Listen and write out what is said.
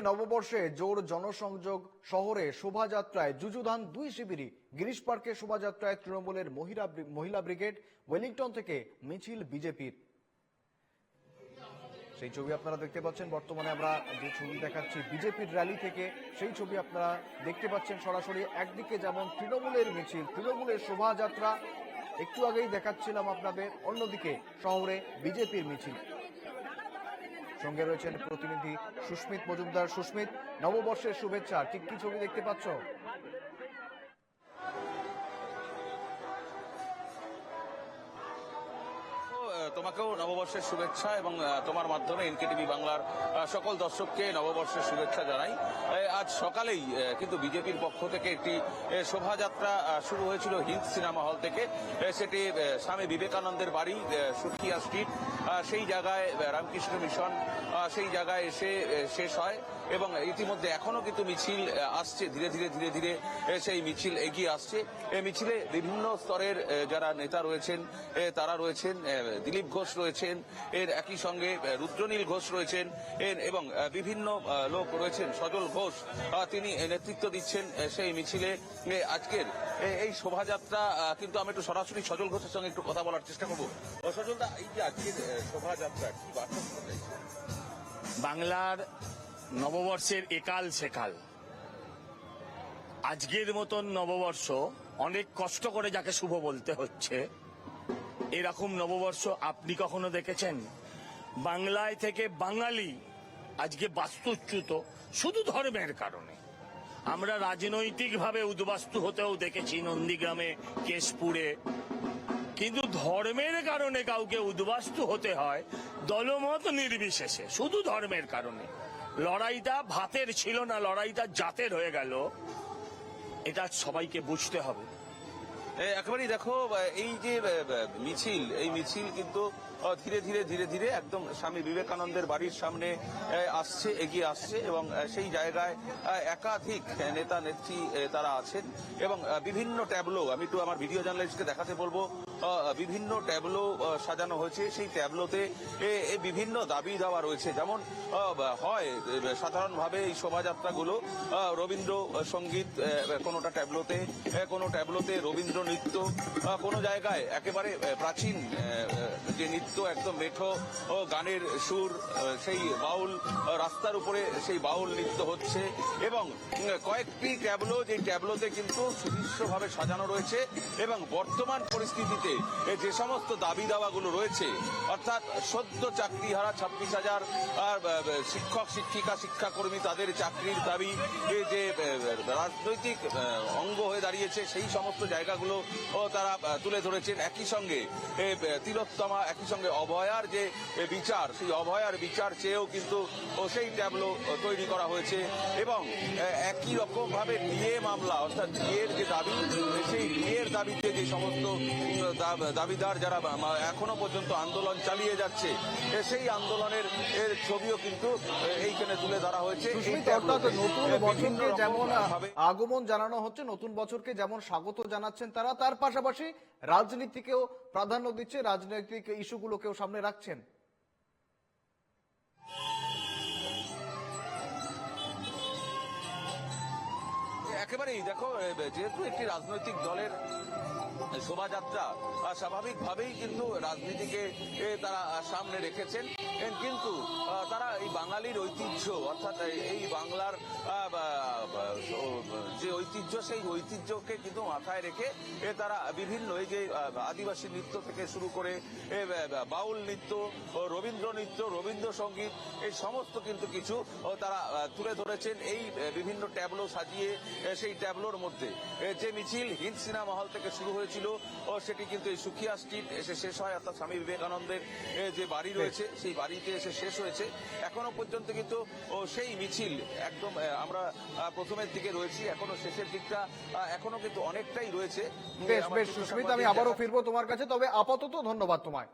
থেকে নববর্ষে জোর জনসংযোগ শহরে শোভাযাত্রায় যুযুধান দুই শিবিরই। গিরিশ পার্কে শোভাযাত্রায় তৃণমূলের মহিলা মহিলা ব্রিগেড, ওয়েলিংটন থেকে মিছিল বিজেপির। সেই ছবি আপনারা দেখতে পাচ্ছেন। বর্তমানে আমরা যে ছবি দেখাচ্ছি বিজেপির র্যালি থেকে, সেই ছবি আপনারা দেখতে পাচ্ছেন সরাসরি। একদিকে যেমন তৃণমূলের মিছিল, তৃণমূলের শোভাযাত্রা, একটু আগেই দেখাচ্ছিলাম আপনাদের, অন্যদিকে শহরে বিজেপির মিছিল। সঙ্গে রয়েছেন প্রতিনিধি সুস্মিত মজুমদার। সুস্মিত, নববর্ষের শুভেচ্ছা, ঠিক কি ছবি দেখতে পাচ্ছ? তোমাকেও নববর্ষের শুভেচ্ছা এবং তোমার মাধ্যমে এনকেটিভি বাংলার সকল দর্শককে নববর্ষের শুভেচ্ছা জানাই। আজ সকালেই কিন্তু বিজেপির পক্ষ থেকে একটি শোভাযাত্রা শুরু হয়েছিল হিন্দ সিনেমা হল থেকে। সেটি স্বামী বিবেকানন্দের বাড়ি সুখিয়া স্ট্রিট। সেই জায়গায় রামকৃষ্ণ মিশন সেই জায়গায় এসে শেষ হয় এবং ইতিমধ্যে এখনও কিন্তু মিছিল আসছে। ধীরে ধীরে ধীরে ধীরে সেই মিছিল এগিয়ে আসছে। এই মিছিলে বিভিন্ন স্তরের যারা নেতা রয়েছেন তারা রয়েছেন দিলীপ ঘোষ রয়েছেন, এর একই সঙ্গে রুদ্রনীল ঘোষ রয়েছেন এবং বিভিন্ন লোক রয়েছেন। সজল ঘোষ তিনি নেতৃত্ব দিচ্ছেন সেই মিছিলে। আজকের এই শোভাযাত্রা কিন্তু আমি একটু সরাসরি সজল ঘোষের সঙ্গে একটু কথা বলার চেষ্টা করব। সজলদা এই যে আজকের শোভাযাত্রা, কি বার্তা বাংলার নববর্ষের একাল সেকাল, আজকের মতন নববর্ষ অনেক কষ্ট করে যাকে শুভ বলতে হচ্ছে। এরকম নববর্ষ আপনি কখনো দেখেছেন? বাংলায় থেকে বাঙালি আজকে বাস্তুচ্যুত, শুধু ধর্মের কারণে। আমরা রাজনৈতিকভাবে উদ্বাস্তু হতেও দেখেছি নন্দীগ্রামে, কেশপুরে। কিন্তু ধর্মের কারণে কাউকে উদ্বাস্তু হতে হয় দলমত নির্বিশেষে, শুধু ধর্মের কারণে। লড়াইটা ভাতের ছিল না, লড়াইটা জাতের হয়ে গেল। এটা সবাইকে বুঝতে হবে। একেবারেই দেখো এই যে মিছিল, এই মিছিল কিন্তু ধীরে ধীরে ধীরে ধীরে একদম স্বামী বিবেকানন্দের বাড়ির সামনে আসছে, এগিয়ে আসছে এবং সেই জায়গায় একাধিক নেতা, নেত্রী তারা আছেন এবং বিভিন্ন ট্যাবলো, আমি একটু আমার ভিডিও জার্নালিস্টকে দেখাতে বলব। বিভিন্ন ট্যাবলো সাজানো হয়েছে। সেই ট্যাবলোতে বিভিন্ন দাবি দেওয়া রয়েছে। যেমন হয় সাধারণভাবে এই শোভাযাত্রাগুলো রবীন্দ্র সংগীত কোনোটা ট্যাবলোতে কোনো ট্যাবলোতে রবীন্দ্র নৃত্য কোনো জায়গায় একেবারে প্রাচীন যে নৃত্য একদম মেঠো গানের সুর সেই বাউল রাস্তার উপরে সেই বাউল নৃত্য হচ্ছে এবং কয়েকটি ট্যাবলো যে ট্যাবলোতে কিন্তু সুদৃশ্যভাবে সাজানো রয়েছে এবং বর্তমান পরিস্থিতিতে এ যে সমস্ত দাবি দাওয়াগুলো রয়েছে, অর্থাৎ সদ্য চাকরি হারা ছাব্বিশ হাজার শিক্ষক, শিক্ষিকা, শিক্ষাকর্মী তাদের চাকরির দাবি যে রাজনৈতিক অঙ্গ হয়ে দাঁড়িয়েছে, সেই সমস্ত জায়গাগুলো তারা তুলে ধরেছেন। একই সঙ্গে তিলোত্তমা, একই সঙ্গে অভয়ার যে বিচার, সেই অভয়ার বিচার চেয়েও কিন্তু সেই ট্যাবলো তৈরি করা হয়েছে এবং একই রকম ভাবে ডিএ মামলা, অর্থাৎ ডিএর যে দাবি, সেই ডিএর দাবিতে যে সমস্ত দাবিদার যারা এখনও পর্যন্ত আন্দোলন চালিয়ে যাচ্ছে সেই আন্দোলনের এর ছবিও কিন্তু এইখানে তুলে ধরা হয়েছে। নতুন বছরকে যেমন আগমন জানানো হচ্ছে নতুন বছরকে যেমন স্বাগত জানাচ্ছেন তারা তার পাশাপাশি রাজনীতিকেও প্রাধান্য দিচ্ছে রাজনৈতিক ইস্যুগুলোকেও সামনে রাখছেন। একেবারেই দেখো যেহেতু একটি রাজনৈতিক দলের শোভাযাত্রা স্বাভাবিকভাবেই কিন্তু রাজনীতিকে তারা সামনে রেখেছেন। কিন্তু তারা এই বাঙালির ঐতিহ্য, অর্থাৎ এই- বাংলার ঐতিহ্য, সেই ঐতিহ্যকে কিন্তু মাথায় রেখে তারা বিভিন্ন এই যে আদিবাসী নৃত্য থেকে শুরু করে বাউল নৃত্য রবীন্দ্র নৃত্য, রবীন্দ্রসঙ্গীত, এই সমস্ত কিন্তু কিছু তারা তুলে ধরেছেন এই বিভিন্ন ট্যাবলো সাজিয়ে সেই ট্যাবলোর মধ্যে। যে মিছিল হিন্দ সিনেমা হল থেকে শুরু হয়েছিল সেটি কিন্তু এই সুখিয়া স্ট্রিট এসে শেষ হয়, অর্থাৎ স্বামী বিবেকানন্দের যে বাড়ি রয়েছে, সেই বাড়িতে এসে শেষ হয়েছে। এখনও পর্যন্ত কিন্তু সেই মিছিল একদম আমরা প্রথমের দিকে রয়েছি, এখনও শেষের দিকটা এখনও কিন্তু অনেকটাই রয়েছে। বেশ বেশ সুস্মিতা আমি আবারও ফিরবো তোমার কাছে তবে আপাতত ধন্যবাদ তোমায়।